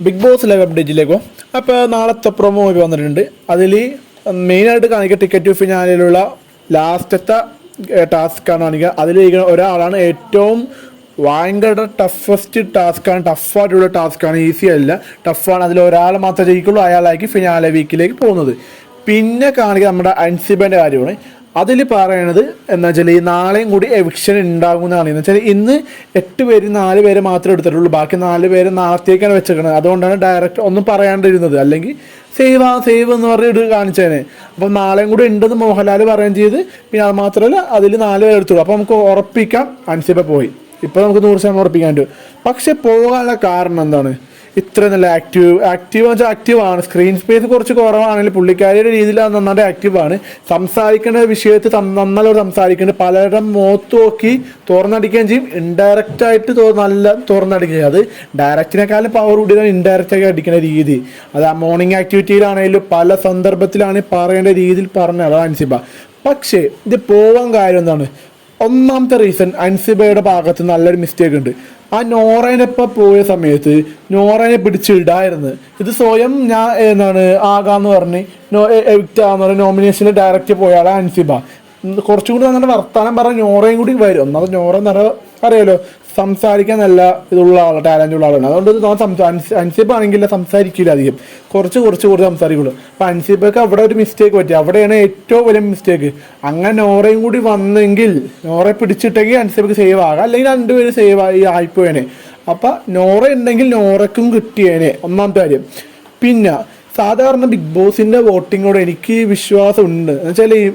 Big boss live അപ്ഡേറ്റിലേക്കോ അപ്പോൾ നാളത്തെ promo വന്നിട്ടുണ്ട്. അതിൽ മെയിനായിട്ട് കാണിക്കുക ടിക്കറ്റ് ഫിനാലിലുള്ള ലാസ്റ്റത്തെ ടാസ്ക്കാണ് കാണിക്കുക. അതിൽ ഒരാളാണ് ഏറ്റവും ഭയങ്കര ടഫസ്റ്റ് ടാസ്ക്കാണ് ടഫായിട്ടുള്ള ടാസ്ക്കാണ് ഈസി അല്ല. ടഫാണ് അതിൽ ഒരാൾ മാത്രമേ ജയിക്കുള്ളൂ. അയാളായിരിക്കും ഫിനാലെ വീക്കിലേക്ക് പോകുന്നത്. പിന്നെ കാണിക്കുക നമ്മുടെ അൻസിബന്റെ കാര്യമാണ്. അതിൽ പറയണത് എന്താ വെച്ചാൽ ഈ നാളെയും കൂടി എവിക്ഷൻ ഉണ്ടാകുന്നതാണ് എന്ന് വെച്ചാൽ ഇന്ന് എട്ട് പേര് നാല് പേരെ മാത്രമേ എടുത്തിട്ടുള്ളൂ. ബാക്കി നാല് പേര് നാളത്തേക്കാണ് വെച്ചേക്കുന്നത് അതുകൊണ്ടാണ് ഡയറക്റ്റ് ഒന്നും പറയാണ്ടിരുന്നത്. അല്ലെങ്കിൽ സേവ് ആ സേവ് എന്ന് പറഞ്ഞ് ഇത് കാണിച്ചേനെ. അപ്പം നാളെയും കൂടി ഉണ്ടെന്ന് മോഹൻലാൽ പറയുകയും ചെയ്ത്. പിന്നെ അത് മാത്രമല്ല അതിൽ നാല് പേര് എടുത്തുള്ളൂ. അപ്പോൾ നമുക്ക് ഉറപ്പിക്കാം. അൻസിബ പോയി. ഇപ്പോൾ നമുക്ക് നൂറ് ശതമാനം ഉറപ്പിക്കാൻ പറ്റും. പക്ഷെ പോകാനുള്ള കാരണം എന്താണ്? ഇത്ര നല്ല ആക്റ്റീവ് ആക്റ്റീവ് വെച്ചാൽ ആക്റ്റീവ് ആണ്. സ്ക്രീൻ സ്പേസ് കുറച്ച് കുറവാണെങ്കിൽ പുള്ളിക്കാരിയുടെ രീതിയിൽ അത് നന്നായിട്ട് ആണ്. സംസാരിക്കേണ്ട വിഷയത്തിൽ നന്നായിട്ട് സംസാരിക്കുന്നുണ്ട്. പലരുടെ മുഖത്ത് നോക്കി തുറന്നടിക്കുകയും ചെയ്യും. ഇൻഡയറക്റ്റ് ആയിട്ട് തോ- നല്ല തുറന്നടിക്കുക അത് ഡയറക്റ്റിനെക്കാളും പവർ കൂടിയാണ് ഇൻഡയറക്റ്റ് ആയി അടിക്കുന്ന രീതി. അത് ആ മോർണിംഗ് ആക്ടിവിറ്റിയിലാണെങ്കിലും പല സന്ദർഭത്തിലാണ് പറയേണ്ട രീതിയിൽ പറഞ്ഞത് അതാണ് പക്ഷേ ഇത് പോവാൻ കാര്യം എന്താണ്? ഒന്നാമത്തെ റീസൺ അൻസിബയുടെ ഭാഗത്ത് നല്ലൊരു മിസ്റ്റേക്ക് ഉണ്ട്. ആ നോറേനൊപ്പം പോയ സമയത്ത് നോറേനെ പിടിച്ചിടായിരുന്നു. ഇത് സ്വയം ഞാൻ എന്താണ് ആകാന്ന് പറഞ്ഞ് നോ എവിക്റ്റാന്ന് പറഞ്ഞ് നോമിനേഷനിൽ ഡയറക്റ്റ് പോയാളെ അൻസിബ. ഉം കുറച്ചും കൂടി നന്നായിട്ട് വർത്താനം പറഞ്ഞ നോറയും കൂടി വരും. ഒന്നാമത് നോറ പറഞ്ഞാൽ അറിയാലോ. സംസാരിക്കാൻ നല്ല ഇതുള്ള ആളാണ് ടാലന്റ് ഉള്ള ആളാണ്. അതുകൊണ്ട് നമ്മൾ സംസാ അൻസ് അൻസിബ് ആണെങ്കിൽ സംസാരിക്കില്ല അധികം. കുറച്ച് കുറച്ച് കുറച്ച് സംസാരിക്കുള്ളൂ. അപ്പം അൻസിബക്ക് അവിടെ ഒരു മിസ്റ്റേക്ക് പറ്റി. അവിടെയാണ് ഏറ്റവും വലിയ മിസ്റ്റേക്ക് അങ്ങനെ നോറയും കൂടി വന്നെങ്കിൽ നോറെ പിടിച്ചിട്ടെങ്കിൽ അൻസിബക്ക് സേവ് ആകാം. അല്ലെങ്കിൽ രണ്ടുപേരും സേവ് ആയി ആയിപ്പോയേനെ. അപ്പം നോറ ഉണ്ടെങ്കിൽ നോറയ്ക്കും കിട്ടിയേനെ. ഒന്നാമത്തെ കാര്യം. പിന്നെ സാധാരണ ബിഗ് ബോസിന്റെ വോട്ടിങ്ങോട് എനിക്ക് വിശ്വാസമുണ്ട്. എന്ന് വെച്ചാൽ ഈ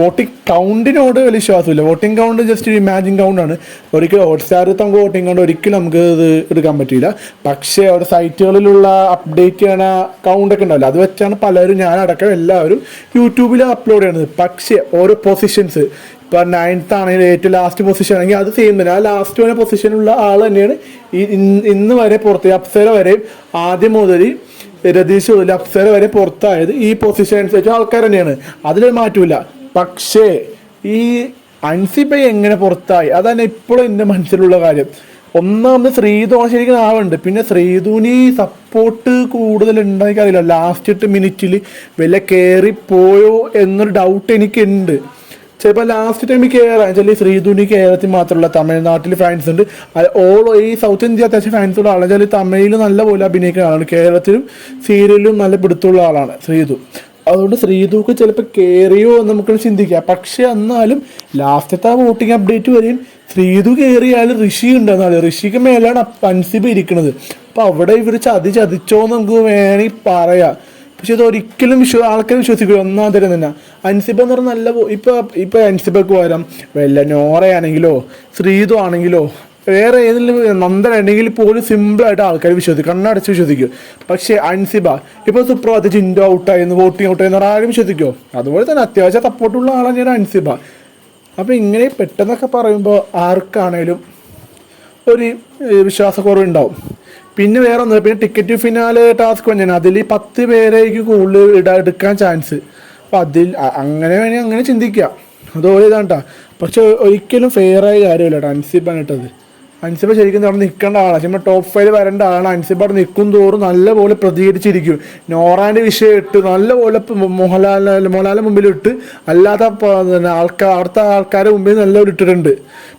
വോട്ടിംഗ് കൗണ്ടിനോട് വലിയ വിശ്വാസമില്ല. വോട്ടിംഗ് കൗണ്ട് ജസ്റ്റ് ഒരു ഇമാജിൻ കൗണ്ടാണ് ഒരിക്കലും ഹോട്ട്സ്റ്റാറിൽ നമുക്ക് വോട്ടിംഗ് കൗണ്ട് ഒരിക്കലും നമുക്ക് ഇത് എടുക്കാൻ പറ്റില്ല പക്ഷേ അവിടെ സൈറ്റുകളിലുള്ള അപ്ഡേറ്റ് ചെയ്യണ കൗണ്ടൊക്കെ ഉണ്ടാവില്ല. അത് വെച്ചാണ് പലരും ഞാനടക്കം എല്ലാവരും യൂട്യൂബിൽ അപ്ലോഡ് ചെയ്യുന്നത് പക്ഷേ ഓരോ പൊസിഷൻസ് ഇപ്പൊ നയൻത്ത് ആണെങ്കിൽ ഏറ്റവും ലാസ്റ്റ് പൊസിഷൻ ആണെങ്കിൽ അത് സെയിം തന്നെ. ആ ലാസ്റ്റ് വരെ പൊസിഷനുള്ള ആൾ തന്നെയാണ്. ഈ ഇന്ന് വരെ പുറത്ത് അപ്സര വരെ ആദ്യം മുതൽ രതീഷ് മുതൽ അപ്സര വരെ പുറത്തായത് ഈ പൊസിഷൻ അനുസരിച്ച് ആൾക്കാർ തന്നെയാണ്. അതിൽ മാറ്റൂല പക്ഷേ ഈ അൻസിബ എങ്ങനെ പുറത്തായി? അതാണ് ഇപ്പോഴും എന്റെ മനസ്സിലുള്ള കാര്യം. ഒന്നാമത് ശ്രീധു ശരിക്കും ആവുന്നുണ്ട് പിന്നെ ശ്രീധുവിന് സപ്പോർട്ട് കൂടുതൽ ഉണ്ടെന്ന് അറിയില്ല ലാസ്റ്റ് മിനിറ്റിൽ വില കയറിപ്പോയോ എന്നൊരു ഡൗട്ട് എനിക്കുണ്ട്. ചിലപ്പോൾ ലാസ്റ്റ് ടൈമിൽ കയറാം വെച്ചാൽ ശ്രീധുനി കേരളത്തിൽ മാത്രമല്ല. തമിഴ്നാട്ടിൽ ഫാൻസ് ഉണ്ട്. ഓൾ ഈ സൗത്ത് ഇന്ത്യ അത്യാവശ്യം ഫാൻസ് ഉള്ള ആളാണ്. വെച്ചാൽ തമിഴിൽ നല്ല പോലെ അഭിനയിക്കുന്ന ആളാണ്. കേരളത്തിലും സീരിയലിലും നല്ല പിടുത്തമുള്ള ആളാണ് ശ്രീധു അതുകൊണ്ട് ശ്രീതൂക്ക് ചിലപ്പോൾ കയറിയോ എന്ന് നമുക്ക് ചിന്തിക്കാം. പക്ഷെ എന്നാലും ലാസ്റ്റത്തെ ആ വോട്ടിംഗ് അപ്ഡേറ്റ് വരെയും ശ്രീതു കയറിയാൽ ഋഷി ഉണ്ടെന്നാണ് ഋഷിക്ക് മേലാണ് അൻസിബ് ഇരിക്കുന്നത് അപ്പോൾ അവിടെ ഇവർ ചതി ചതിച്ചോ എന്ന് നമുക്ക് വേണമെങ്കിൽ പറയാം. പക്ഷെ ഇത് ഒരിക്കലും വിശ്വ ആൾക്കാർ വിശ്വസിക്കില്ല ഒന്നാം തരം തന്നെ. അൻസിബ എന്ന് പറഞ്ഞാൽ നല്ല ഇപ്പോൾ ഇപ്പൊ ഇപ്പൊ അൻസിബക്ക് പകരം വല്ല നോറയാണെങ്കിലോ ശ്രീതു ആണെങ്കിലോ വേറെ ഏതെങ്കിലും നന്ദനുണ്ടെങ്കിൽ പോലും സിമ്പിളായിട്ട് ആൾക്കാർ വിശ്വസിക്കും. കണ്ണടച്ച് വിശ്വസിക്കും. പക്ഷേ അൻസിബ ഇപ്പൊ സുപ്രഭാത ചിൻഡോ ഔട്ടായിരുന്നു വോട്ടിംഗ് ഔട്ടായിരുന്നു ആരും വിശ്വസിക്കോ? അതുപോലെ തന്നെ അത്യാവശ്യം സപ്പോർട്ടുള്ള ആളാണ് ഞാൻ അൻസിബ. അപ്പൊ ഇങ്ങനെ പെട്ടെന്നൊക്കെ പറയുമ്പോൾ ആർക്കാണേലും ഒരു വിശ്വാസക്കുറവുണ്ടാവും പിന്നെ വേറെ ഒന്ന് പിന്നെ ടിക്കറ്റ് ഫിനാല് ടാസ്ക് വന്നു അതിൽ പത്ത് പേരേക്ക് കൂടുതൽ ഇടാ എടുക്കാൻ ചാൻസ് അപ്പം അതിൽ അങ്ങനെ വേണമെങ്കിൽ അങ്ങനെ ചിന്തിക്കാം. അതുപോലെ ഇതാണ് ട്ടാ. പക്ഷെ ഒരിക്കലും ഫെയർ ആയ കാര്യമല്ല കേട്ടോ അൻസിബാണ് ഇട്ടത്. അൻസിബ ശരിക്കും അവിടെ നിൽക്കേണ്ട ആളാണ് ചുമ്മാ ടോപ്പ് ഫൈവ് വരേണ്ട ആളാണ്. അൻസിബ അവിടെ നിൽക്കും തോറും നല്ലപോലെ പ്രതികരിച്ചിരിക്കും. നോറാന്റെ വിഷയം ഇട്ട് നല്ലപോലെ മോഹൻലാൽ മോഹൻലാലിന്റെ മുമ്പിൽ ഇട്ട് അല്ലാത്ത ആൾക്കാർ അവിടുത്തെ ആൾക്കാരുടെ മുമ്പിൽ നല്ലപോലെ ഇട്ടിട്ടുണ്ട്.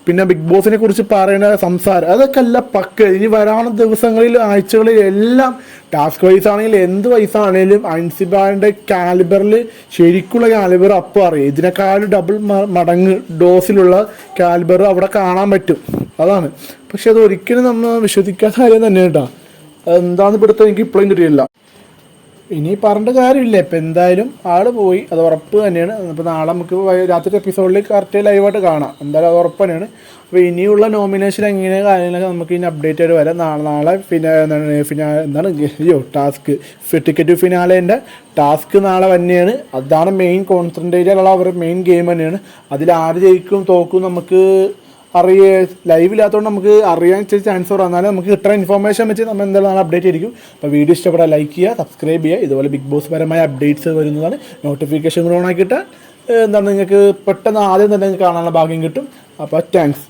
പിന്നെ ബിഗ് ബോസിനെ കുറിച്ച് പറയുന്ന സംസാരം അതൊക്കെ അല്ല പക്ക. ഇനി വരാവുന്ന ദിവസങ്ങളിൽ ആഴ്ചകളിൽ എല്ലാം ടാസ്ക് വൈസ് ആണെങ്കിലും എന്ത് വൈസ് ആണെങ്കിലും അൻസിബാന്റെ കാലിബറിൽ ശരിക്കുള്ള കാലിബർ അപ്പം അറിയാം. ഇതിനേക്കാളും ഡബിൾ മടങ്ങ് ഡോസിലുള്ള കാലിബർ അവിടെ കാണാൻ പറ്റും. അതാണ്. പക്ഷെ അത് ഒരിക്കലും നമ്മൾ വിശ്വസിക്കാത്ത കാര്യം തന്നെ കേട്ടോ. എന്താന്ന് പിടുത്തം എനിക്ക് ഇപ്പോഴും കിട്ടിയില്ല ഇനി പറഞ്ഞിട്ട് കാര്യമില്ല. ഇപ്പം എന്തായാലും ആൾ പോയി. അത് ഉറപ്പ് തന്നെയാണ്. ഇപ്പോൾ നാളെ നമുക്ക് രാത്രി എപ്പിസോഡിൽ കറക്റ്റ് ലൈവായിട്ട് കാണാം. എന്തായാലും അത് ഉറപ്പ് തന്നെയാണ്. അപ്പോൾ ഇനിയുള്ള നോമിനേഷൻ എങ്ങനെ കാര്യങ്ങളൊക്കെ നമുക്ക് ഇനി അപ്ഡേറ്റ് ആയിട്ട് വരാം. നാളെ നാളെ എന്താണ് ഫിനാ എന്താണ്? അയ്യോ ടാസ്ക് ടിക്കറ്റ് ഫിനാലേന്റെ ടാസ്ക് നാളെ തന്നെയാണ് അതാണ് മെയിൻ കോൺസെൻട്രേറ്റ് ഉള്ള അവരുടെ മെയിൻ ഗെയിം തന്നെയാണ്. അതിൽ ആര് ജയിക്കും തോക്കും നമുക്ക് അറിയ ലൈവില്ലാത്തതുകൊണ്ട് നമുക്ക് അറിയാൻ ഇച്ചിരി ചാൻസ് കുറവ്. എന്നാലും നമുക്ക് കിട്ടുന്ന ഇൻഫർമേഷൻ വെച്ച് നമ്മൾ എന്തായാലും നാളെ അപ്ഡേറ്റ് ആയിരിക്കും. അപ്പോൾ വീഡിയോ ഇഷ്ടപ്പെട്ടാൽ ലൈക്ക് ചെയ്യുക സബ്സ്ക്രൈബ് ചെയ്യുക. ഇതുപോലെ ബിഗ് ബോസ് പരമായ അപ്ഡേറ്റ്സ് വരുന്നതാണ്. നോട്ടിഫിക്കേഷൻ കൂടെ ഓൺ ആക്കിയിട്ട് എന്താണ് നിങ്ങൾക്ക് പെട്ടെന്ന് ആദ്യം തന്നെ കാണാനുള്ള ഭാഗ്യം കിട്ടും. അപ്പോൾ താങ്ക്സ്